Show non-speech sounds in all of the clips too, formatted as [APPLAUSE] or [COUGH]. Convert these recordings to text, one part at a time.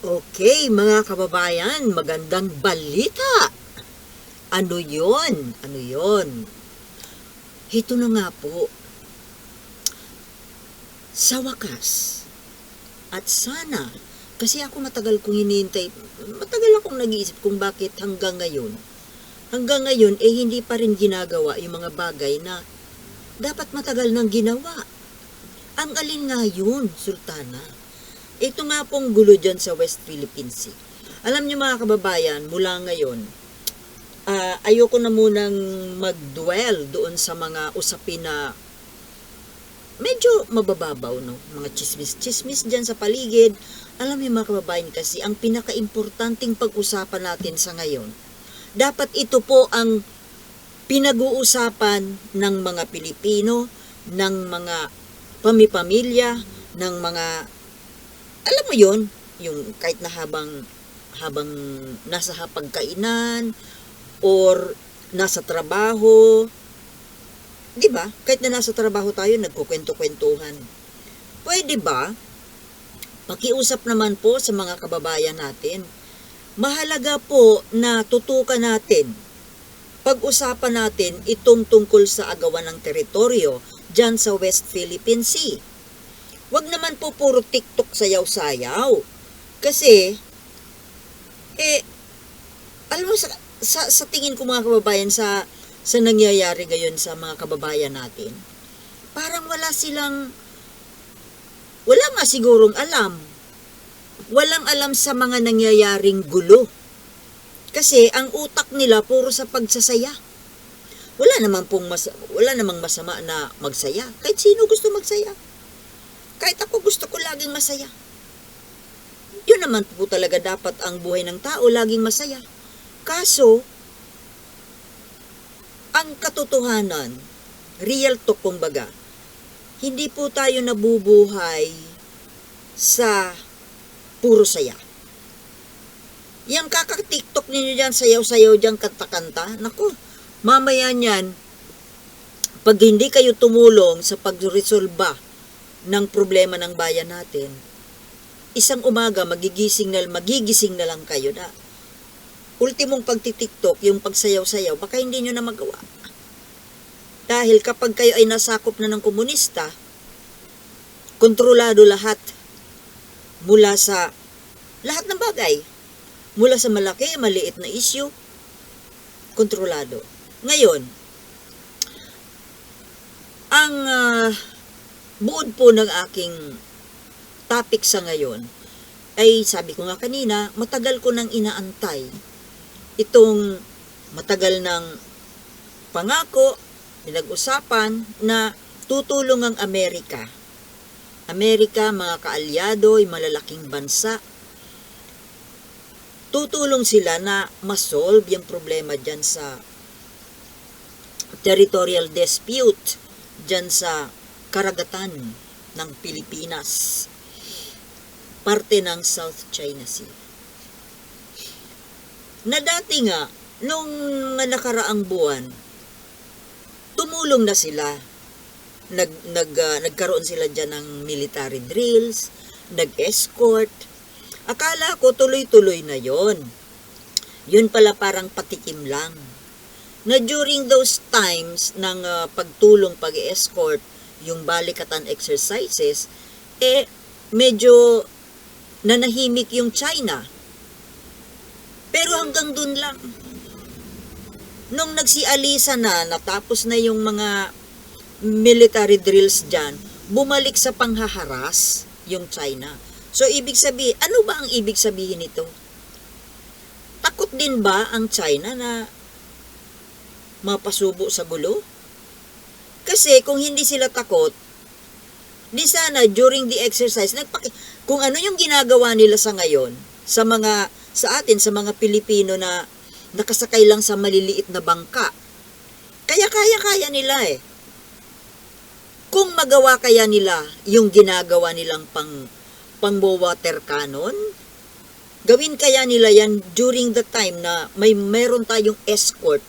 Okay, mga kababayan, magandang balita. Ano yon? Ano yon? Ito na nga po. Sa wakas, at sana, kasi ako matagal kong hinihintay, matagal akong nag-iisip kung bakit hanggang ngayon, hanggang ngayon, eh hindi pa rin ginagawa yung mga bagay na dapat matagal nang ginawa. Ang alin nga yun, Sultana? Ito nga pong gulo dyan sa West Philippine Sea. Alam niyo mga kababayan, mula ngayon, ah, ayoko na munang mag-dwell doon sa mga usapin na medyo mabababaw, no? Mga chismis-chismis dyan sa paligid. Alam niyo mga kababayan kasi, ang pinaka-importanting pag-usapan natin sa ngayon, dapat ito po ang pinag-uusapan ng mga Pilipino, ng mga pamipamilya, ng mga alam mo yon yung kahit na habang habang nasa hapagkainan or nasa trabaho, 'di ba? Kahit na nasa trabaho tayo nagkukwento-kwentuhan. Pwede ba? Pakiusap naman po sa mga kababayan natin. Mahalaga po na tutukan natin pag-usapan natin itong tungkol sa agawan ng teritoryo dyan sa West Philippine Sea. Huwag naman po puro TikTok sayaw-sayaw. Kasi, eh, alam mo, sa, sa, sa tingin ko mga kababayan, sa, sa nangyayari ngayon sa mga kababayan natin, parang wala silang, wala nga sigurong alam. Walang alam sa mga nangyayaring gulo. Kasi ang utak nila puro sa pagsasaya. Wala namang pong mas, wala namang masama na magsaya. Kahit sino gusto magsaya. Kahit ako gusto ko laging masaya. Yun naman po talaga dapat ang buhay ng tao, laging masaya. Kaso, ang katotohanan, real talk kumbaga, hindi po tayo nabubuhay sa puro saya. Yang kaka-tiktok ninyo dyan, sayaw-sayaw dyan, kanta-kanta, naku, mamaya niyan, pag hindi kayo tumulong sa pagresolba ng problema ng bayan natin, isang umaga magigising na, magigising na lang kayo na ultimong pagtitiktok, yung pagsayaw-sayaw, baka hindi nyo na magawa. Dahil kapag kayo ay nasakop na ng komunista, kontrolado lahat mula sa lahat ng bagay. Mula sa malaki, maliit na issue, kontrolado. Ngayon, ang ah, buod po ng aking topic sa ngayon ay sabi ko nga kanina, matagal ko nang inaantay itong matagal ng pangako, pinag-usapan na tutulong ang Amerika. Amerika, mga kaalyado, ay malalaking bansa. Tutulong sila na masolve yung problema dyan sa territorial dispute dyan sa karagatan ng Pilipinas. Parte ng South China Sea na dati nga, nung nakaraang buwan, tumulong na sila. Nag, nag, ah, nagkaroon sila dyan ng military drills, nag-escort. Akala ko tuloy-tuloy na yon. Yun pala parang patikim lang. Na during those times ng ah, pagtulong, pag-escort, yung balikatan exercises, eh, medyo nanahimik yung China pero hanggang dun lang. Nung nagsialisa na, natapos na yung mga military drills dyan, bumalik sa panghaharas yung China. So, ibig sabihin, ano ba ang ibig sabihin nito? Takot din ba ang China na mapasubo sa gulo? Kasi kung hindi sila takot, di sana during the exercise, nagpaki kung ano yung ginagawa nila sa ngayon, sa mga sa atin, sa mga Pilipino na nakasakay lang sa maliliit na bangka. Kaya kaya-kaya nila eh. Kung magawa kaya nila yung ginagawa nilang pang pang-water cannon, gawin kaya nila yan during the time na may meron tayong escort.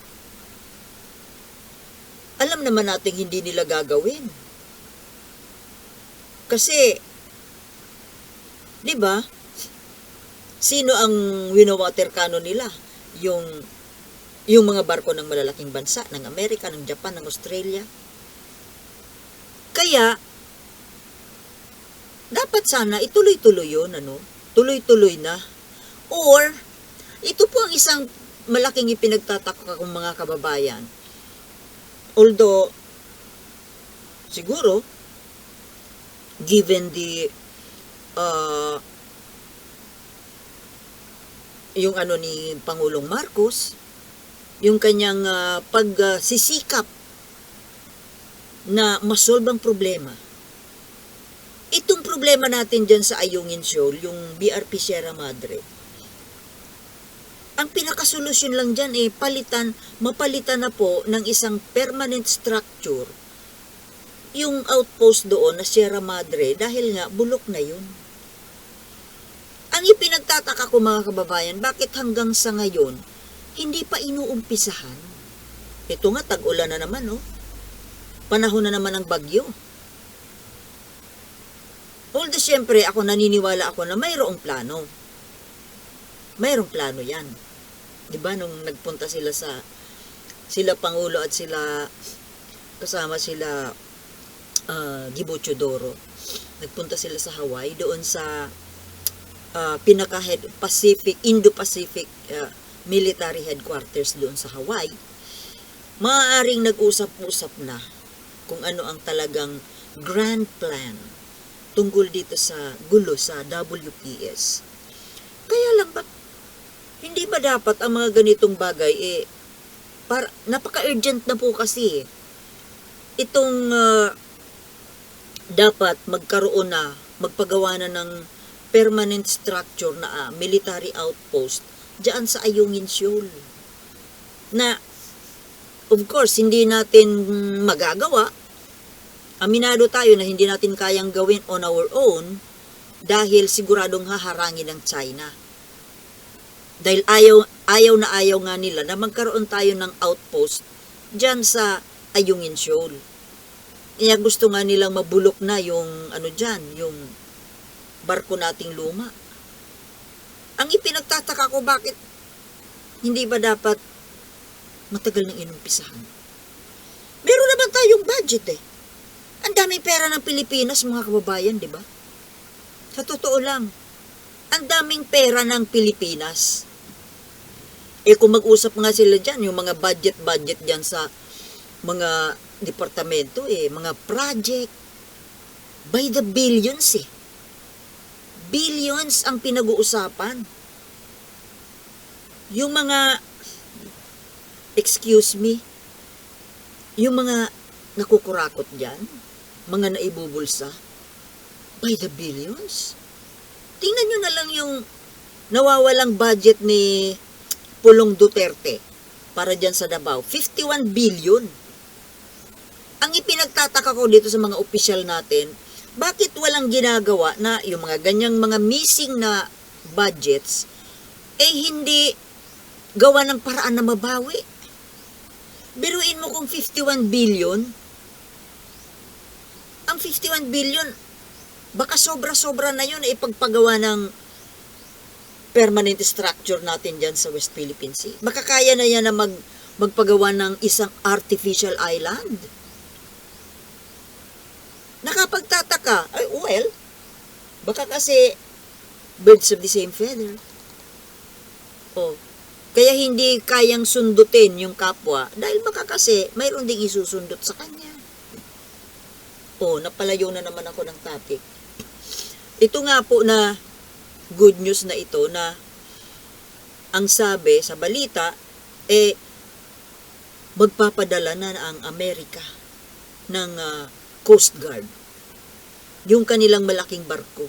Alam naman natin hindi nila gagawin. Kasi, di ba, Sino ang wino-water cannon nila? Yung yung mga barko ng malalaking bansa, ng Amerika, ng Japan, ng Australia. Kaya, dapat sana ituloy-tuloy yun, ano? Tuloy-tuloy na. Or, ito po ang isang malaking ipinagtataka kong mga kababayan. Although, siguro, given the uh, yung ano ni Pangulong Marcos, yung kanyang uh, pagsisikap na masolve ang problema. Itong problema natin dyan sa Ayungin Shoal, yung BRP Sierra Madre, ang pinakasolusyon lang dyan eh, palitan, mapalitan na po ng isang permanent structure yung outpost doon na Sierra Madre dahil nga bulok na yun. Ang ipinagtataka ko mga kababayan, bakit hanggang sa ngayon, hindi pa inuumpisahan. Ito nga, tag-ulan na naman, no? Panahon na naman ng bagyo. Although, siyempre, ako naniniwala ako na mayroong plano. Mayroong plano yan. Di ba, nung nagpunta sila sa, sila Pangulo at sila, kasama sila, uh, Gibo Chodoro, nagpunta sila sa Hawaii, doon sa, uh, pinaka-head, Pacific, Indo-Pacific, uh, military headquarters doon sa Hawaii, maaaring nag-usap-usap na kung ano ang talagang grand plan tungkol dito sa gulo sa WPS. Hindi ba dapat ang mga ganitong bagay eh, para, napaka-urgent na po kasi eh. Itong uh, dapat magkaroon na, magpagawa na ng permanent structure na uh, military outpost dyan sa Ayungin Shoal. Na, of course, hindi natin magagawa. Aminado tayo na hindi natin kayang gawin on our own dahil siguradong haharangin ng China. Dahil ayaw, ayaw na ayaw nga nila na magkaroon tayo ng outpost dyan sa Ayungin Shoal. Kaya gusto nga nilang mabulok na yung ano dyan, yung barko nating luma. Ang ipinagtataka ko bakit hindi ba dapat matagal nang inumpisahan? Meron naman tayong budget eh. Ang daming pera ng Pilipinas, mga kababayan, di ba? Sa totoo lang, ang daming pera ng Pilipinas. Eh kung mag-usap nga sila dyan, yung mga budget-budget dyan sa mga departamento eh, mga project, by the billions eh billions ang pinag-uusapan. Yung mga, excuse me, yung mga nakukurakot dyan, mga naibubulsa, by the billions. Tingnan nyo na lang yung nawawalang budget ni Pulong Duterte para dyan sa Davao. 51 billion. Ang ipinagtataka ko dito sa mga opisyal natin, bakit walang ginagawa na yung mga ganyang mga missing na budgets eh hindi gawa ng paraan na mabawi? Biruin mo kung 51 billion, ang 51 billion, baka sobra-sobra na yun ipagpagawa ng permanent structure natin dyan sa West Philippine Sea. Baka kaya na yan na mag, magpagawa ng isang artificial island nakapagtataka, ay well, baka kasi birds of the same feather. Oh, kaya hindi kayang sundutin yung kapwa dahil baka kasi mayroon ding isusundot sa kanya. Oh, napalayo na naman ako ng topic. Ito nga po na good news na ito na ang sabi sa balita, eh, magpapadala na ang Amerika ng uh, Coast Guard. Yung kanilang malaking barko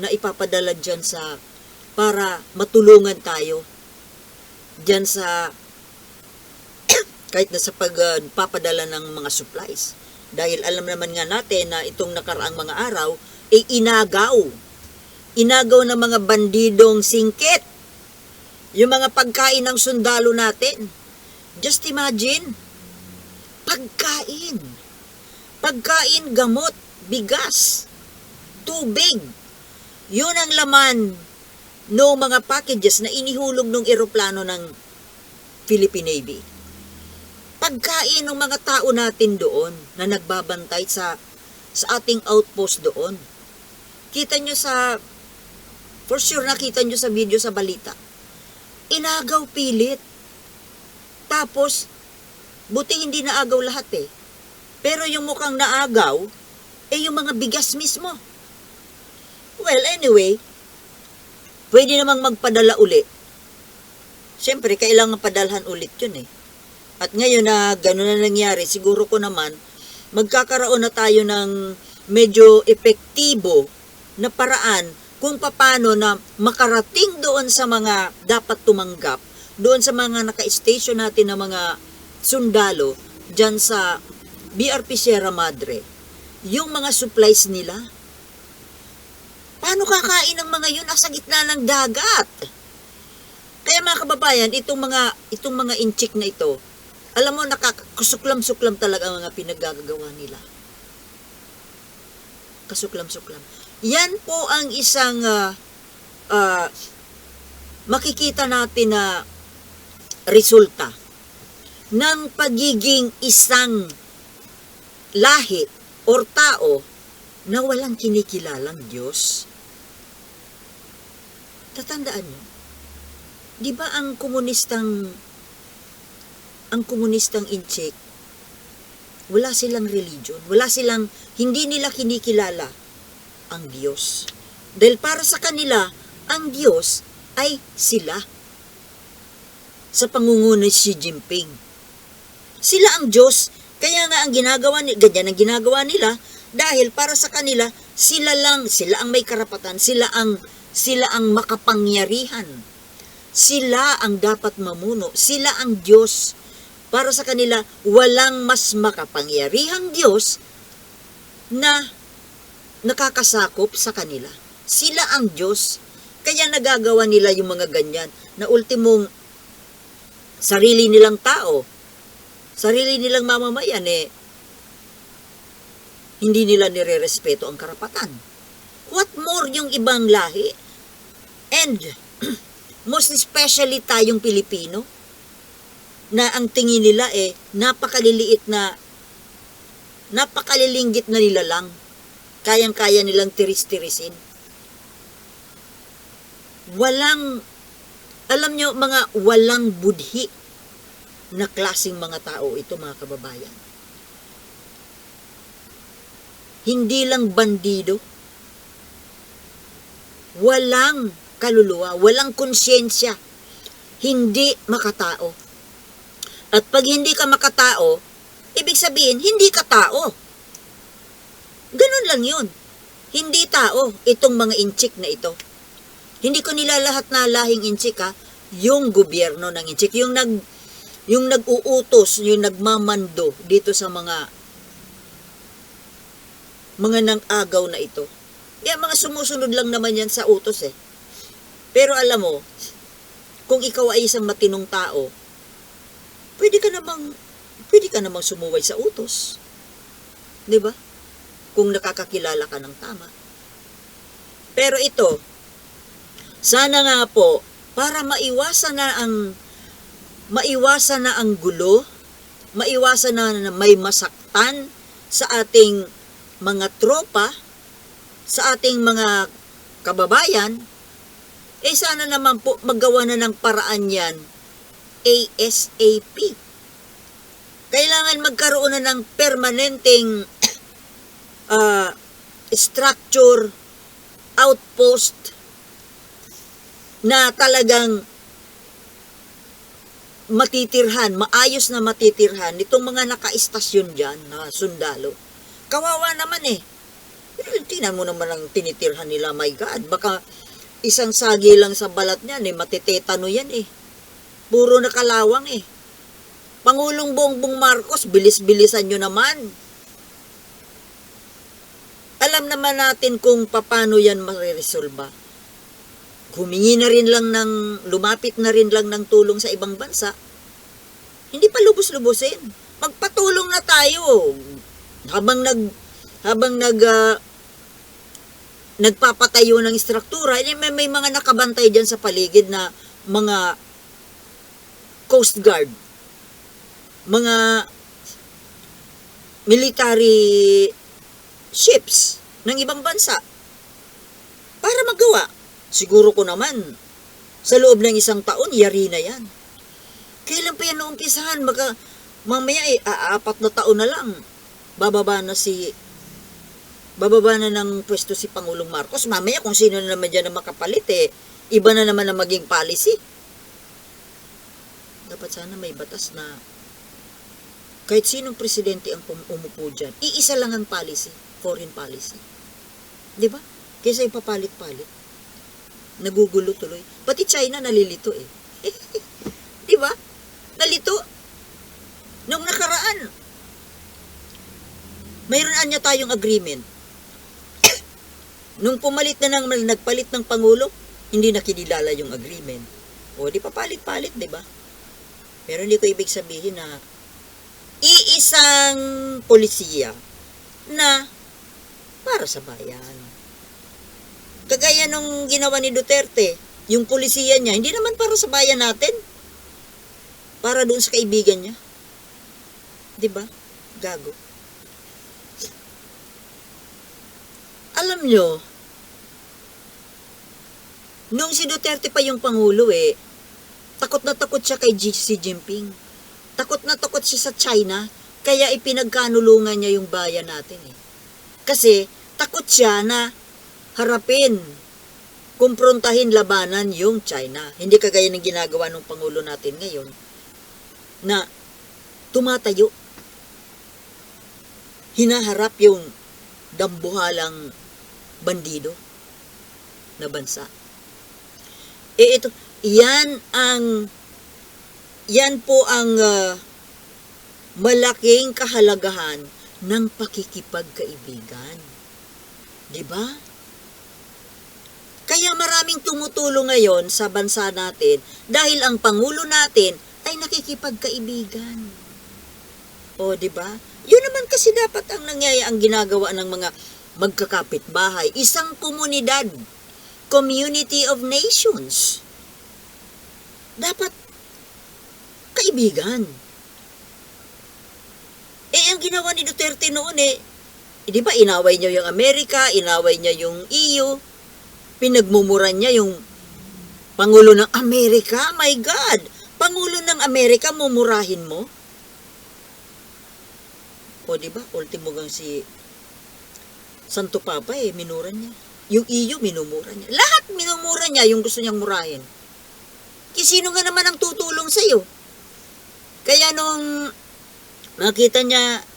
na ipapadala dyan sa para matulungan tayo dyan sa [COUGHS] kahit na sa pagpapadala uh, ng mga supplies. Dahil alam naman nga natin na itong nakaraang mga araw ay inagaw. Inagaw ng mga bandidong singkit. Yung mga pagkain ng sundalo natin. Just imagine, pagkain pagkain, gamot, bigas, tubig. Yun ang laman no mga packages na inihulog ng eroplano ng Philippine Navy. Pagkain ng mga tao natin doon na nagbabantay sa sa ating outpost doon. Kita nyo sa, for sure nakita nyo sa video sa balita. Inagaw pilit. Tapos, buti hindi naagaw lahat eh. Pero yung mukhang naagaw, eh yung mga bigas mismo. Well, anyway, pwede namang magpadala uli. Siyempre, kailangan padalhan ulit yun eh. At ngayon na gano'n na nangyari, siguro ko naman, magkakaroon na tayo ng medyo epektibo na paraan kung paano na makarating doon sa mga dapat tumanggap, doon sa mga naka-station natin na mga sundalo, dyan sa BRP Sierra Madre, yung mga supplies nila. Paano kakain ng mga yun nasa gitna ng dagat? Kaya mga kababayan, itong mga itong mga inchik na ito, alam mo nakakasuklam-suklam talaga ang mga pinaggagawa nila. Kasuklam-suklam. Yan po ang isang ah, ah, makikita natin na resulta ng pagiging isang lahi or tao na walang kinikilalang Diyos. Tatandaan niyo, di ba ang komunistang ang komunistang incheck, wala silang religion, wala silang, hindi nila kinikilala ang Diyos. Dahil para sa kanila, ang Diyos ay sila. Sa pangunguna ni Xi Jinping. Sila ang Diyos, kaya nga ang ginagawa ni ganyan ang ginagawa nila dahil para sa kanila sila lang, sila ang may karapatan, sila ang sila ang makapangyarihan. Sila ang dapat mamuno, sila ang Diyos. Para sa kanila, walang mas makapangyarihang Diyos na nakakasakop sa kanila. Sila ang Diyos. Kaya nagagawa nila yung mga ganyan na ultimong sarili nilang tao, sarili nilang mamamayan eh, hindi nila nire-respeto ang karapatan. What more yung ibang lahi? And, [CLEARS THROAT] most especially tayong Pilipino, na ang tingin nila eh, napakaliliit na, napakalilinggit na nila lang. Kayang-kaya nilang tiris-tirisin. Walang, alam nyo, mga walang budhi na klasing mga tao ito, mga kababayan. Hindi lang bandido. Walang kaluluwa, walang konsyensya. Hindi makatao. At pag hindi ka makatao, ibig sabihin, hindi ka tao. Ganun lang yun. Hindi tao, itong mga inchik na ito. Hindi ko nila lahat na lahing inchik ha, yung gobyerno ng inchik, yung nag yung nag-uutos, yung nagmamando dito sa mga mga nang agaw na ito. Yan, mga sumusunod lang naman yan sa utos eh. Pero alam mo, kung ikaw ay isang matinong tao, pwede ka namang, pwede ka namang sumuway sa utos. 'Di ba? Kung nakakakilala ka ng tama. Pero ito, sana nga po, para maiwasan na ang, maiwasan na ang gulo, maiwasan na, na may masaktan sa ating mga tropa, sa ating mga kababayan, eh sana naman po magawa na ng paraan yan ASAP. Kailangan magkaroon na ng permanenteng uh, structure, outpost na talagang matitirhan, maayos na matitirhan itong mga naka-istasyon dyan na sundalo. Kawawa naman eh. Tingnan mo naman ang tinitirhan nila, my God. Baka isang sagi lang sa balat niyan eh, matitetano yan eh. Puro nakalawang eh. Pangulong Bongbong Marcos, bilis-bilisan nyo naman. Alam naman natin kung paano yan mariresolba. Humingi na rin lang ng, lumapit na rin lang ng tulong sa ibang bansa. Hindi pa lubos-lubusin. Magpatulong na tayo. Habang nag, habang nag, uh, nagpapatayo ng struktura, eh, may, may mga nakabantay dyan sa paligid na mga Coast Guard, mga military ships ng ibang bansa para magawa. Siguro ko naman, sa loob ng isang taon, yari na yan. Kailan pa yan naumpisahan? Maka, mamaya eh, aapat na taon na lang. Bababa na si bababa na ng pwesto si Pangulong Marcos. Mamaya kung sino na naman dyan na makapalit eh, iba na naman ang maging policy. Dapat sana may batas na kahit sinong presidente ang umupo dyan, iisa lang ang policy, foreign policy. Di ba? Kaysa ipapalit-palit. Nagugulo tuloy. Pati China nalilito eh. [LAUGHS] Di ba? Nalito. Nung nakaraan, mayroon anya tayong agreement. Nung pumalit na ng nagpalit ng pangulo, hindi na kinilala yung agreement. O di papalit-palit, di ba? Pero hindi ko ibig sabihin na iisang polisiya na para sa bayan. Kagaya nung ginawa ni Duterte, yung polisiya niya, hindi naman para sa bayan natin. Para doon sa kaibigan niya. 'Di ba? Gago. Alam nyo, nung si Duterte pa yung pangulo eh, takot na takot siya kay G- Xi Jinping. Takot na takot siya sa China, kaya ipinagkanulungan niya yung bayan natin eh. Kasi takot siya na harapin, kumprontahin labanan yung China. Hindi kagaya ng ginagawa ng Pangulo natin ngayon na tumatayo. Hinaharap yung dambuhalang bandido na bansa. Eh ito, yan ang yan po ang ah, malaking kahalagahan ng pakikipagkaibigan. 'Di ba? Kaya maraming tumutulong ngayon sa bansa natin dahil ang pangulo natin ay nakikipagkaibigan. O, 'di ba? Yun naman kasi dapat ang nangyaya ang ginagawa ng mga magkakapitbahay, isang komunidad, community of nations. Dapat kaibigan. Eh, ang ginawa ni Duterte noon eh, eh, di ba inaway niya yung Amerika, inaway niya yung EU, pinagmumuran niya yung Pangulo ng Amerika, my God! Pangulo ng Amerika, mumurahin mo? O di ba, ultimo gang si Santo Papa eh, minura niya. Yung EU, minumura niya. Lahat minumura niya yung gusto niyang murahin. Kasi sino nga naman ang tutulong sa'yo? Kaya nung nakita niya,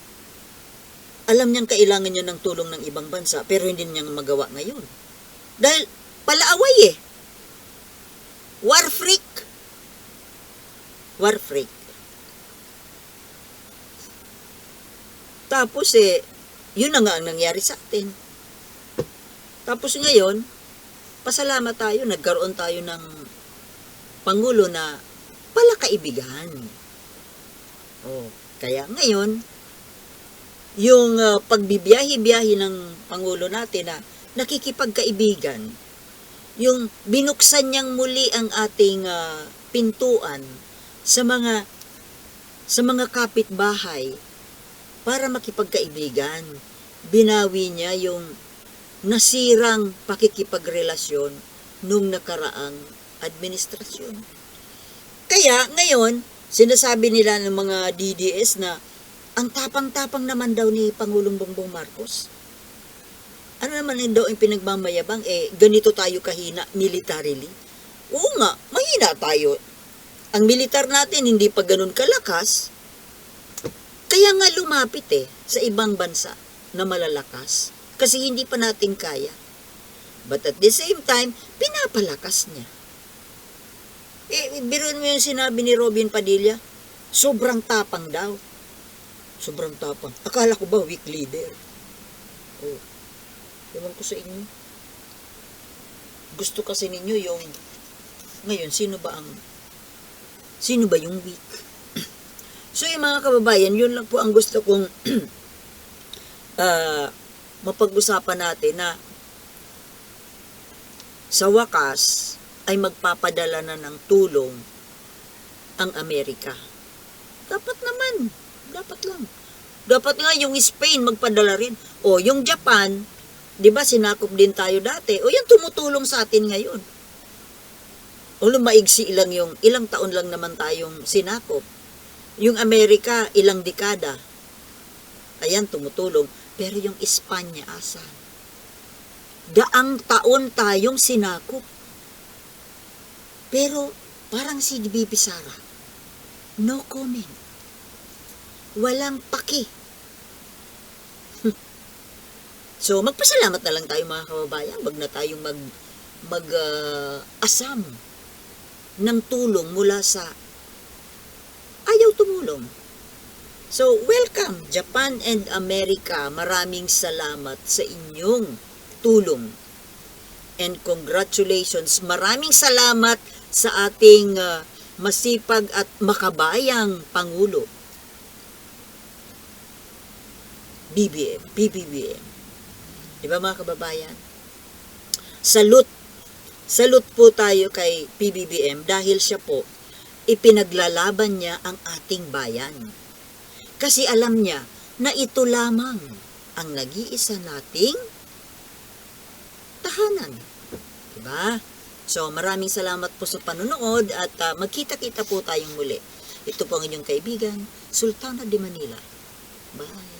alam niyang kailangan niya ng tulong ng ibang bansa, pero hindi niya magawa ngayon. Dahil palaaway eh. War freak. War freak. Tapos eh, yun na nga ang nangyari sa atin. Tapos ngayon, pasalamat tayo, nagkaroon tayo ng Pangulo na pala kaibigan. Oh, kaya ngayon, yung uh, pagbibiyahe-biyahe ng Pangulo natin na nakikipagkaibigan, yung binuksan niyang muli ang ating ah, pintuan sa mga sa mga kapitbahay para makipagkaibigan. Binawi niya yung nasirang pakikipagrelasyon nung nakaraang administrasyon. Kaya ngayon, sinasabi nila ng mga DDS na ang tapang-tapang naman daw ni Pangulong Bongbong Marcos. Ano naman yun daw ang pinagmamayabang? Eh, ganito tayo kahina militarily. Oo nga, mahina tayo. Ang militar natin hindi pa ganun kalakas. Kaya nga lumapit eh sa ibang bansa na malalakas. Kasi hindi pa natin kaya. But at the same time, pinapalakas niya. Eh, biruin mo yung sinabi ni Robin Padilla, sobrang tapang daw. Sobrang tapang. Akala ko ba weak leader? Oh. Ewan ko sa inyo. Gusto kasi ninyo yung ngayon, sino ba ang sino ba yung weak? [CLEARS THROAT] So yung mga kababayan, yun lang po ang gusto kong [CLEARS THROAT] ah, mapag-usapan natin na sa wakas ay magpapadala na ng tulong ang Amerika. Dapat naman, dapat lang. Dapat nga yung Spain magpadala rin. O yung Japan, 'di ba sinakop din tayo dati. O yan tumutulong sa atin ngayon. O lumaigsi ilang yung ilang taon lang naman tayong sinakop. Yung Amerika, ilang dekada. Ayan, tumutulong. Pero yung Espanya, asa? Daang taon tayong sinakop. Pero, parang si Bibi Sara, no comment. Walang paki. [LAUGHS] so, magpasalamat na lang tayo mga kababayan. Wag na tayong mag, mag ah, ng tulong mula sa ayaw tumulong. So, welcome Japan and America. Maraming salamat sa inyong tulong. And congratulations. Maraming salamat sa ating uh, masipag at makabayang Pangulo. BBM, PBBM. Di ba mga kababayan? Salute. Salute po tayo kay PBBM dahil siya po ipinaglalaban niya ang ating bayan. Kasi alam niya na ito lamang ang nag-iisa nating tahanan. Diba? So, maraming salamat po sa panonood at ah, magkita-kita po tayong muli. Ito po ang inyong kaibigan, Sultana de Manila. Bye!